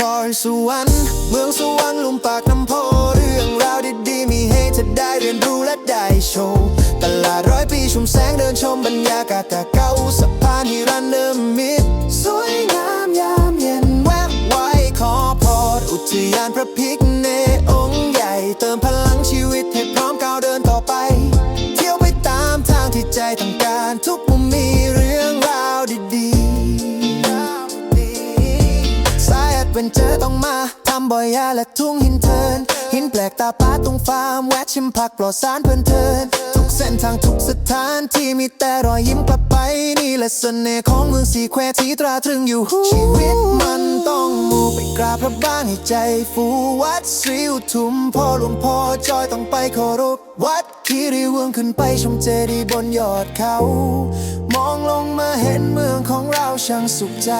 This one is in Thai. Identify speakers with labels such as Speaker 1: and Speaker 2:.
Speaker 1: ครสวรรค์เมืองสวรรค์ลุมปากน้ำโพเรื่องราวดีๆมีให้เธอได้เรียนรู้และได้โชว์ตลาดร้อยปีชุมแสงเดินชมบรรยากาศแต่เก่าสะพานฮิรันเนมิตรสวยงามยามเย็นแวบไว้ขอพรอุทยานพระพิกเนองค์ใหญ่เติมพลังชีวิตให้พร้อมก้าวเดินต่อไป เที่ยวไปตามทางที่ใจต้องการทุกมุมมี เวนเจอต้องมาทำบ่อยยาและทุ่งหินเทิน หินแปลกตาป้าตรงฟาร์มแวะชิมผักปลอดสารเพลินเทิน ทุกเส้นทางทุกสถานที่มีแต่รอยยิ้มกลับไป นี่แหละเสน่ห์ของเมืองสีแควที่ตราตรึงอยู่ชีวิตมันต้องมูไปกราบพระบ้างให้ใจฟูวัดศรีอุทุมพ่อหลวงพ่อจอยต้องไปเคารพวัดคีรีวงขึ้นไปชมเจดีย์บนยอดเขา มองลงมาเห็นเมืองของเราช่างสุขใจ